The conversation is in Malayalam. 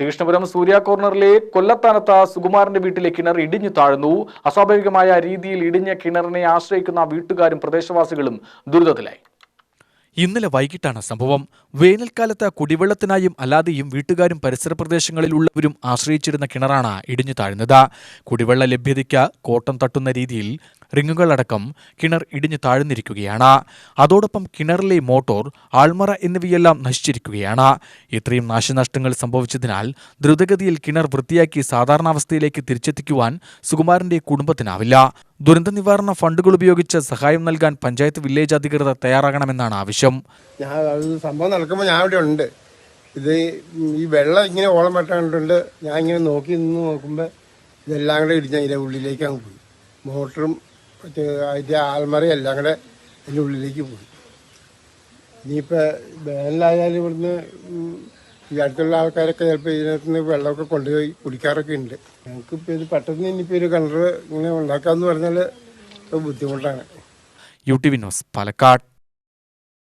ശ്രീകൃഷ്ണപുരം സൂര്യ കോർണറിലെ കൊല്ലത്താനത്ത് സുകുമാരന്റെ വീട്ടിലെ കിണർ ഇടിഞ്ഞു താഴ്ന്നു. അസ്വാഭാവികമായ രീതിയിൽ ഇടിഞ്ഞ കിണറിനെ ആശ്രയിക്കുന്ന വീട്ടുകാരും പ്രദേശവാസികളും ദുരിതത്തിലായി. ഇന്നലെ വൈകിട്ടാണ് സംഭവം. വേനൽക്കാലത്ത് കുടിവെള്ളത്തിനായും അല്ലാതെയും വീട്ടുകാരും പരിസര പ്രദേശങ്ങളിലുള്ളവരും ആശ്രയിച്ചിരുന്ന കിണറാണ് ഇടിഞ്ഞു താഴ്ന്നത്. കുടിവെള്ള ലഭ്യതയ്ക്ക് കോട്ടം തട്ടുന്ന രീതിയിൽ റിങ്ങുകളടക്കം കിണർ ഇടിഞ്ഞു താഴ്ന്നിരിക്കുകയാണ്. അതോടൊപ്പം കിണറിലെ മോട്ടോർ ആൾമറ എന്നിവയെല്ലാം നശിച്ചിരിക്കുകയാണ്. ഇത്രയും നാശനഷ്ടങ്ങൾ സംഭവിച്ചതിനാൽ ദ്രുതഗതിയിൽ കിണർ വൃത്തിയാക്കി സാധാരണാവസ്ഥയിലേക്ക് തിരിച്ചെത്തിക്കുവാൻ സുകുമാരന്റെ കുടുംബത്തിനാവില്ല. ദുരന്ത നിവാരണ ഫണ്ടുകൾ ഉപയോഗിച്ച് സഹായം നൽകാൻ പഞ്ചായത്ത് വില്ലേജ് അധികൃതർ തയ്യാറാകണമെന്നാണ് ആവശ്യം. ഞാൻ സംഭവം നടക്കുമ്പോൾ ഞാൻ ഇവിടെ ഉണ്ട്. ഇത് ഈ വെള്ളം ഇങ്ങനെ ഓളം വെട്ടാണ്ടിട്ടുണ്ട് ഞാൻ ഇങ്ങനെ നോക്കി നിന്ന് നോക്കുമ്പോൾ ഇതെല്ലാം കൂടെ ഇടിഞ്ഞ അതിന്റെ ഉള്ളിലേക്ക് അങ്ങ് പോയി. മോട്ടറും മറ്റേ അതിന്റെ ആൽമറയും എല്ലാം കൂടെ അതിന്റെ ഉള്ളിലേക്ക് പോയി. ഇനിയിപ്പോൾ വേനലായാലും ഇവിടുന്ന് ഈ അടുത്തുള്ള ആൾക്കാരൊക്കെ ചിലപ്പോൾ ഇതിനകത്ത് നിന്ന് വെള്ളമൊക്കെ കൊണ്ടുപോയി കുടിക്കാറൊക്കെ ഉണ്ട്. ഞങ്ങൾക്കിപ്പോൾ ഇത് പെട്ടെന്ന് ഇനിയിപ്പോൾ ഒരു കിണർ ഇങ്ങനെ ഉണ്ടാക്കാമെന്ന് പറഞ്ഞാൽ ബുദ്ധിമുട്ടാണ്. U T V news Palakkad.